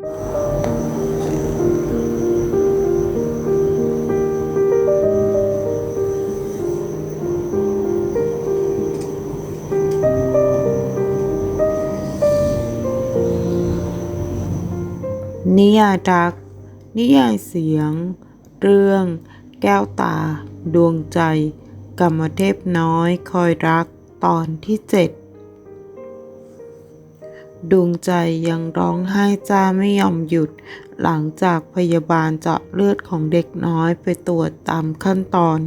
นิยายรัก นิยายเสียง เรื่อง แก้วตา ดวงใจ กรรมเทพน้อยคอยรัก ตอนที่เจ็ด ดวงใจยังร้องไห้จ้าไม่ยอมหยุด หลังจากพยาบาลเจาะเลือดของเด็กน้อยไปตรวจตามขั้นตอน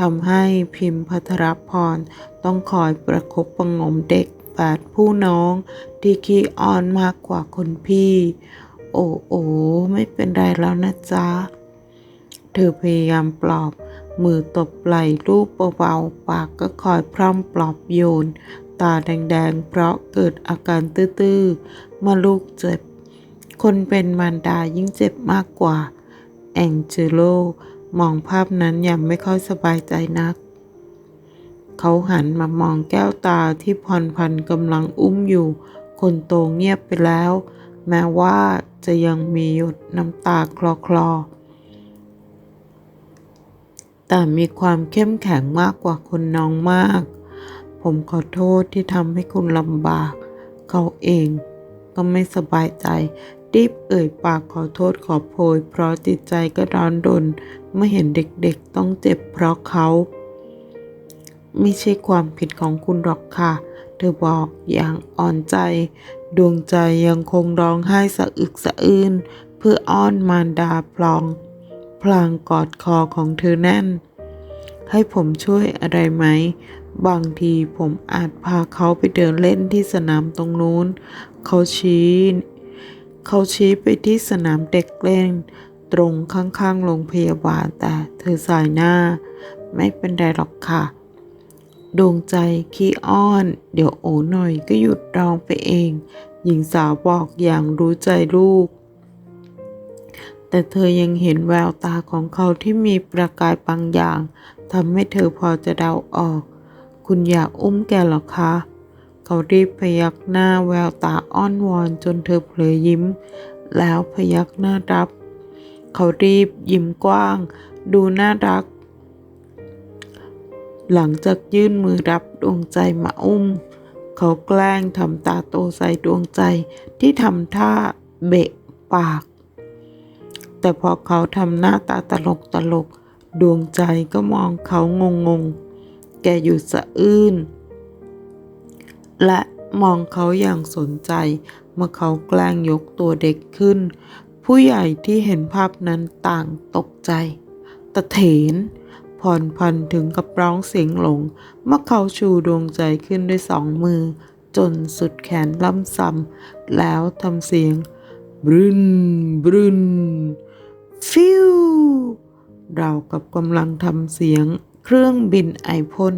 ทำให้พิมพ์พัทรพรต้องคอยประคบประงมเด็กแฝดผู้น้องที่ขี้อ่อนมากกว่าคนพี่ โอ้โอไม่เป็นไรแล้วนะจ๊ะ เธอพยายามปลอบ มือตบไหล่รูปเบาๆปากก็คอยพร่ำปลอบโยน ตาแดงๆ เพราะเกิดอาการตื้อๆเมื่อลูกเจ็บ คนเป็นมารดายิ่งเจ็บมากกว่า แองเจโลมองภาพนั้นอย่างไม่ค่อยสบายใจนัก เขาหันมามองแก้วตาที่พรพันกำลังอุ้มอยู่ คนโตเงียบไปแล้ว แม้ว่าจะยังมีหยดน้ำตาคลอคลอๆแต่มีความเข้มแข็งมากกว่าคนน้องมาก ผมขอโทษที่ทำให้คุณลำบาก เขาเองก็ไม่สบายใจรีบเอ่ยปากขอโทษขอโพย เพราะจิตใจก็ร้อนรนเมื่อเห็นเด็กๆต้องเจ็บเพราะเขา ไม่ใช่ความผิดของคุณหรอกค่ะ เธอบอกอย่างอ่อนใจ ดวงใจยังคงร้องไห้สะอึกสะอื้นเพื่ออ้อนมารดาพลอง พลางกอดคอของเธอแน่น ให้ผมช่วยอะไรไหม บางทีผมอาจพาเขาไปเดินเล่นที่สนามตรงนู้น เขาชี้ เขาชี้ไปที่สนามเด็กเล่น ตรงข้างๆโรงพยาบาลแต่เธอสายหน้า ไม่เป็นไรหรอกค่ะ ดวงใจขี้อ้อน เดี๋ยวโอหน่อยก็หยุดร้องไปเอง หญิงสาวบอกอย่างรู้ใจลูก แต่เธอยังเห็นแววตาของเขาที่มีประกายบางอย่างทำให้เธอพอจะเดาออก คุณอยากอุ้มแกหรอคะ เขารีบพยักหน้าแววตาอ้อนวอนจนเธอเผลอยิ้ม แล้วพยักหน้ารับ เขารีบยิ้มกว้าง ดูน่ารัก หลังจากยื่นมือรับดวงใจมาอุ้ม เขาแกล้งทำตาโตใส่ดวงใจที่ทำท่าเบะปาก แต่พอเขาทำหน้าตาตลกตลกดวงใจก็มองเขางงงๆ กหยุดสะอื้น และมองเขาอย่างสนใจ เมื่อเขาแกล้งยกตัวเด็กขึ้น ผู้ใหญ่ที่เห็นภาพนั้นต่างตกใจ ตะเถนพรพันถึงกับร้องเสียงหลง เมื่อเขาชูดวงใจขึ้นด้วยสองมือ จนสุดแขนล่ำซ้ำแล้วทำเสียงบรึนบรึนฟิวเราวกับกำลังทำเสียง เครื่องบินไอพ่น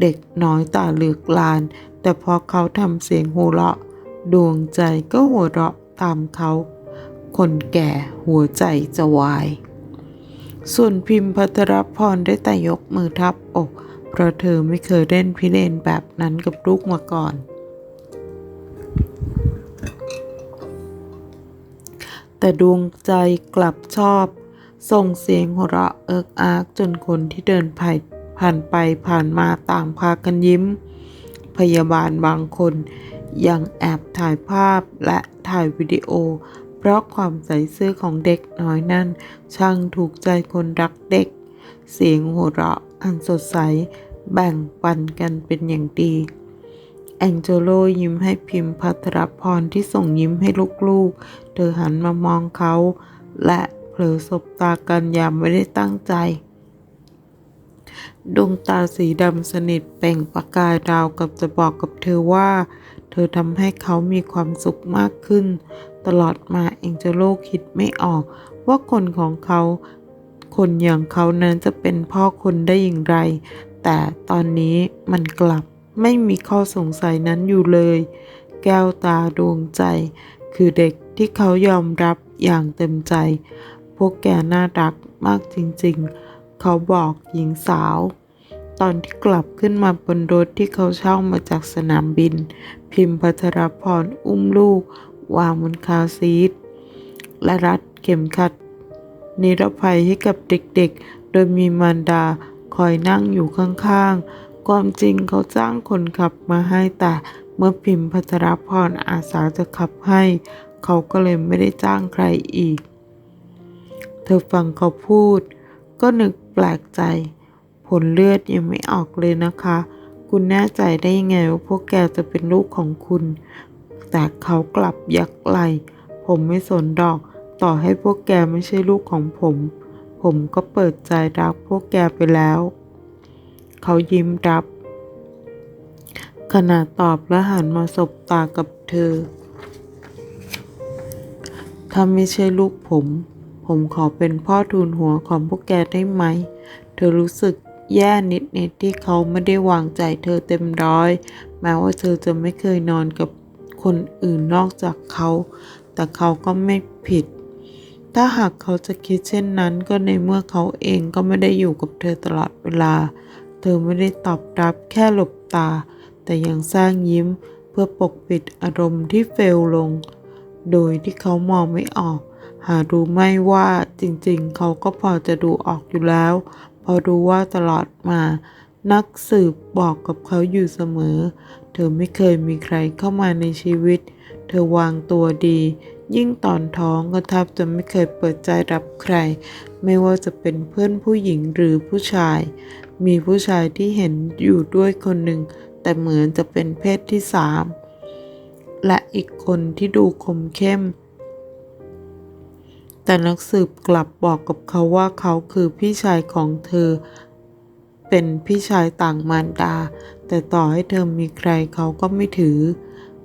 เด็กน้อยตาเหลือกลาน แต่พอเขาทำเสียงหัวเราะ ดวงใจก็หัวเราะตามเขา คนแก่หัวใจจะวาย ส่วนพิมพ์พัทรพรได้แต่ยกมือทับอก เพราะเธอไม่เคยเล่นพิเรนแบบนั้นกับลูกมาก่อน แต่ดวงใจกลับชอบ ส่งเสียงหัวเราะเอิกอากจนคนที่เดินผ่านผ่านไปผ่านมาต่างพากันยิ้ม พยาบาลบางคนยังแอบถ่ายภาพและถ่ายวิดีโอ เพราะความใส่ซื่อของเด็กน้อยนั่น ช่างถูกใจคนรักเด็ก เสียงหัวเราะอันสดใสแบ่งปันกันเป็นอย่างดี แองเจโลยิ้มให้พิมพ์พัทรพรที่ส่งยิ้มให้ลูกๆ เธอหันมามองเขา และ เผลอสบตากันยางไม่ได้ตั้งใจ ดวงตาสีดำสนิทเปล่งประกายราวกับจะบอกกับเธอว่า เธอทำให้เขามีความสุขมากขึ้น ตลอดมาเองเจโลคิดไม่ออก ว่าคนของเขา คนอย่างเขานั้นจะเป็นพ่อคนได้อย่างไร แต่ตอนนี้มันกลับไม่มีข้อสงสัยนั้นอยู่เลย แก้วตาดวงใจ คือเด็กที่เขายอมรับอย่างเต็มใจ วกแกน่ารักมากจริงๆ เขาบอกหญิงสาว ตอนที่กลับขึ้นมาบนรถที่เขาเช่ามาจากสนามบิน พิมพ์พัทรพรอุ้มลูก วางบนคาซีทและรัดเข็มขัด นิรภัยให้กับเด็กๆ โดยมีมารดาคอยนั่งอยู่ข้างๆ ความจริงเขาจ้างคนขับมาให้แต่เมื่อพิมพ์พัทรพรอาสาจะขับให้ เขาก็เลยไม่ได้จ้างใครอีก ธอฟังเขาพูด ก็นึกแปลกใจ ผลเลือดยังไม่ออกเลยนะคะ คุณแน่ใจได้ยังไงว่าพวกแกจะเป็นลูกของคุณ แต่เขากลับยักไหล ผมไม่สนดอก ต่อให้พวกแกไม่ใช่ลูกของผม ผมก็เปิดใจรับพวกแกไปแล้ว เขายิ้มรับขณะตอบและหันมาสบตากับเธอ ถ้าไม่ใช่ลูกผม ผมขอเป็นพ่อทูลหัวของพวกแกได้ไหม เธอรู้สึกแย่นิดๆที่เขาไม่ได้วางใจเธอเต็มร้อย แม้ว่าเธอจะไม่เคยนอนกับคนอื่นนอกจากเขา แต่เขาก็ไม่ผิด ถ้าหากเขาจะคิดเช่นนั้นก็ในเมื่อเขาเองก็ไม่ได้อยู่กับเธอตลอดเวลา เธอไม่ได้ตอบรับแค่หลบตา แต่ยังสร้างยิ้มเพื่อปกปิดอารมณ์ที่เฟลลง โดยที่เขามองไม่ออก หารู้ไม่ว่าจริงๆ เขาก็พอจะดูออกอยู่แล้ว พอรู้ว่าตลอดมา นักสืบบอกกับเขาอยู่เสมอ เธอไม่เคยมีใครเข้ามาในชีวิต เธอวางตัวดี ยิ่งตอนท้องก็แทบจะไม่เคยเปิดใจรับใคร ไม่ว่าจะเป็นเพื่อนผู้หญิงหรือผู้ชาย มีผู้ชายที่เห็นอยู่ด้วยคนหนึ่ง แต่เหมือนจะเป็นเพศที่สามและอีกคนที่ดูคมเข้ม แต่นักสืบกลับบอกกับเขาว่าเขาคือพี่ชายของเธอ เป็นพี่ชายต่างมารดา แต่ต่อให้เธอมีใครเขาก็ไม่ถือ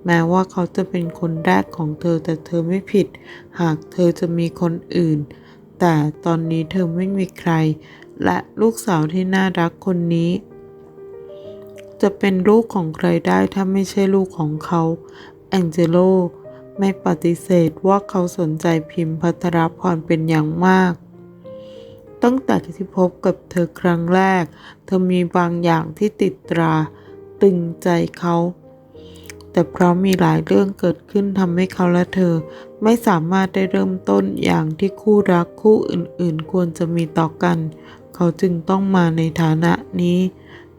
แม้ว่าเขาจะเป็นคนแรกของเธอแต่เธอไม่ผิด หากเธอจะมีคนอื่น แต่ตอนนี้เธอไม่มีใคร และลูกสาวที่น่ารักคนนี้ จะเป็นลูกของใครได้ถ้าไม่ใช่ลูกของเขาแองเจโล ไม่ปฏิเสธว่าเขาสนใจพิมพ์พัทรพรเป็นอย่างมาก ตั้งแต่ที่พบกับเธอครั้งแรก เธอมีบางอย่างที่ติดตราตึงใจเขา แต่เพราะมีหลายเรื่องเกิดขึ้นทำให้เขาและเธอ ไม่สามารถได้เริ่มต้นอย่างที่คู่รักคู่อื่นๆ ควรจะมีต่อกัน เขาจึงต้องมาในฐานะนี้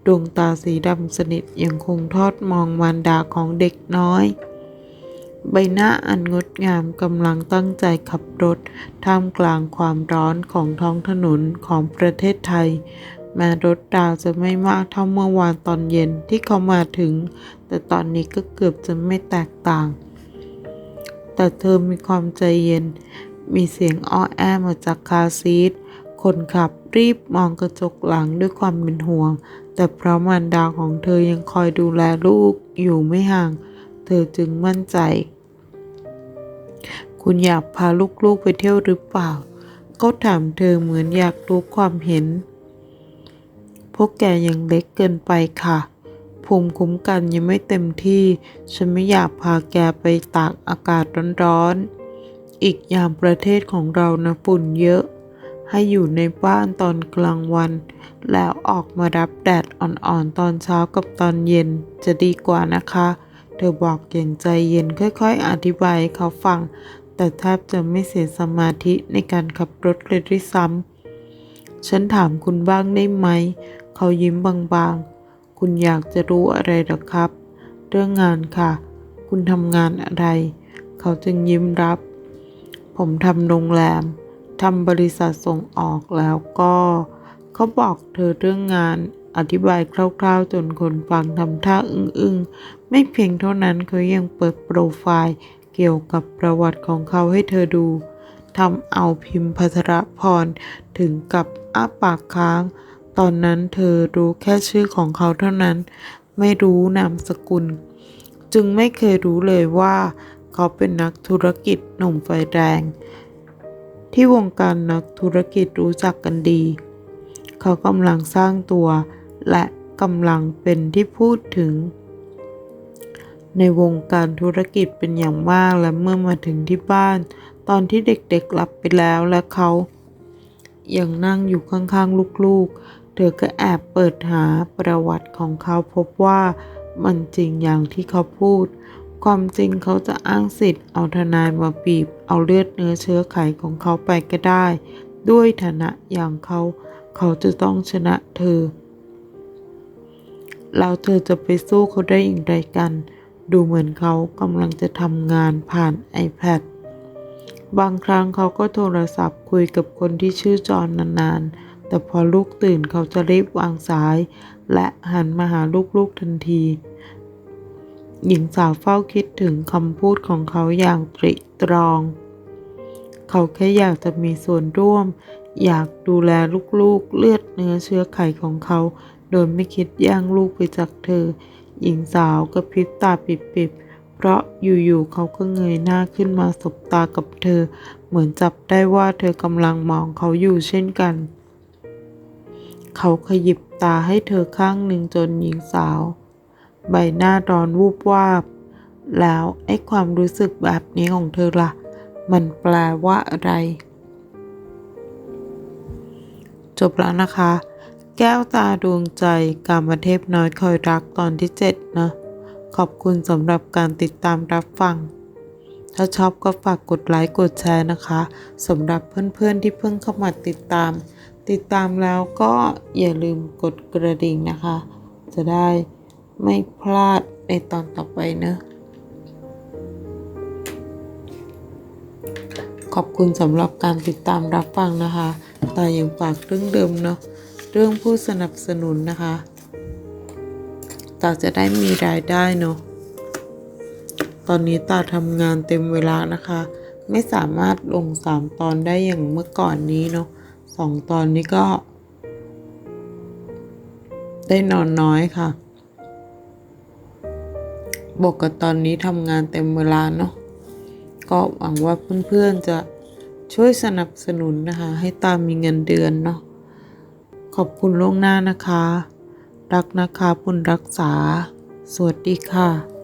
ดวงตาสีดำสนิทยังคงทอดมองมารดาของเด็กน้อย ใบหน้าอันงดงามกำลังตั้งใจขับรถ ท่ามกลางความร้อนของท้องถนนของประเทศไทย แม้รถดาวจะไม่มากเท่าเมื่อวานตอนเย็นที่เขามาถึง แต่ตอนนี้ก็เกือบจะไม่แตกต่าง แต่เธอมีความใจเย็น มีเสียงอ้อแอมาจากคาซีทคนขับรีบมองกระจกหลังด้วยความเป็นห่วง แต่เพราะมารดาของเธอยังคอยดูแลลูกอยู่ไม่ห่าง เธอจึงมั่นใจ คุณอยากพาลูกๆไปเที่ยวหรือเปล่า เขาถามเธอเหมือนอยากรู้ความเห็น พวกแกยังเล็กเกินไปค่ะภูมิคุ้มกันยังไม่เต็มที่ ฉันไม่อยากพาแกไปตากอากาศร้อนๆ อีกอย่างประเทศของเรานะฝุ่นเยอะ ให้อยู่ในบ้านตอนกลางวัน แล้วออกมารับแดดอ่อนๆ ตอนเช้ากับตอนเย็นจะดีกว่านะคะ เธอบอกอย่างใจเย็นค่อยๆ อธิบายเขาฟัง แต่แทบจะไม่เสียสมาธิในการขับรถเลยด้วยซ้ำ ฉันถามคุณบ้างได้ไหม เขายิ้มบางๆ คุณอยากจะรู้อะไรหรอครับ เรื่องงานค่ะ คุณทำงานอะไร เขาจึงยิ้มรับ ผมทำโรงแรม ทำบริษัทส่งออกแล้วก็ เขาบอกเธอเรื่องงาน อธิบายคร่าวๆ จนคนฟังทำท่าอึ้งๆ ไม่เพียงเท่านั้นเขายังเปิดโปรไฟล์ เกี่ยวกับประวัติของเขาให้เธอดูทำเอาพิมพ์พัทรพรถึงกับอ้าปากค้าง ตอนนั้นเธอรู้แค่ชื่อของเขาเท่านั้น ไม่รู้นามสกุล จึงไม่เคยรู้เลยว่า เขาเป็นนักธุรกิจหนุ่มไฟแรง ที่วงการนักธุรกิจรู้จักกันดี เขากำลังสร้างตัว และกำลังเป็นที่พูดถึง ในวงการธุรกิจเป็นอย่างมากและเมื่อมาถึงที่บ้าน ตอนที่เด็กๆหลับไปแล้วและเขายังนั่งอยู่ข้างๆลูกๆ เธอก็แอบเปิดหาประวัติของเขาพบว่ามันจริงอย่างที่เขาพูด ความจริงเขาจะอ้างสิทธิ์เอาทนายมาบีบ เอาเลือดเนื้อเชื้อไขของเขาไปก็ได้ ด้วยฐานะอย่างเขา เขาจะต้องชนะเธอ แล้วเธอจะไปสู้เขาได้อย่างไรกัน ดูเหมือนเขากำลังจะทำงานผ่าน iPad บางครั้งเขาก็โทรศัพท์คุยกับคนที่ชื่อจอนนานๆ แต่พอลูกตื่นเขาจะรีบวางสาย และหันมาหาลูกๆทันที หญิงสาวเฝ้าคิดถึงคำพูดของเขาอย่างตริตรอง เขาแค่อยากจะมีส่วนร่วม อยากดูแลลูกๆ เลือดเนื้อเชื้อไขของเขา โดยไม่คิดแย่งลูกไปจากเธอ หญิงสาวกระพริบตาปิบๆ เพราะอยู่ๆเขาก็เงยหน้าขึ้นมาสบตากับเธอ เหมือนจับได้ว่าเธอกำลังมองเขาอยู่เช่นกัน เขาขยิบตาให้เธอข้างหนึ่งจนหญิงสาว ใบหน้าร้อนวูบวาบ แล้วไอ้ความรู้สึกแบบนี้ของเธอล่ะ มันแปลว่าอะไร จบแล้วนะคะ แก้วตาดวงใจกามเทพน้อยคอยรักตอนที่ 7 นะ ขอบคุณสำหรับการติดตามรับฟัง ถ้าชอบก็ฝากกดไลค์กดแชร์นะคะสำหรับเพื่อนๆที่เพิ่งเข้ามาติดตาม ติดตามแล้วก็อย่าลืมกดกระดิ่งนะคะ จะได้ไม่พลาดในตอนต่อไปเนะขอบคุณสำหรับการติดตามรับฟังนะคะ แต่ยังฝากเรื่องเดิมเนาะ เรื่องผู้สนับสนุนนะคะตาจะได้มีรายได้เนาะตอนนี้ตาทำงานเต็มเวลานะคะ ไม่สามารถลงสามตอนได้อย่างเมื่อก่อนนี้เนาะสองตอนนี้ก็ ได้นอนน้อยค่ะบวกกับตอนนี้ทำงานเต็มเวลาเนาะก็หวังว่าเพื่อนๆจะช่วยสนับสนุนนะคะ ให้ตามมีเงินเดือนเนาะ ขอบคุณล่วงหน้านะคะ รักนะคะบุญรักษา สวัสดีค่ะ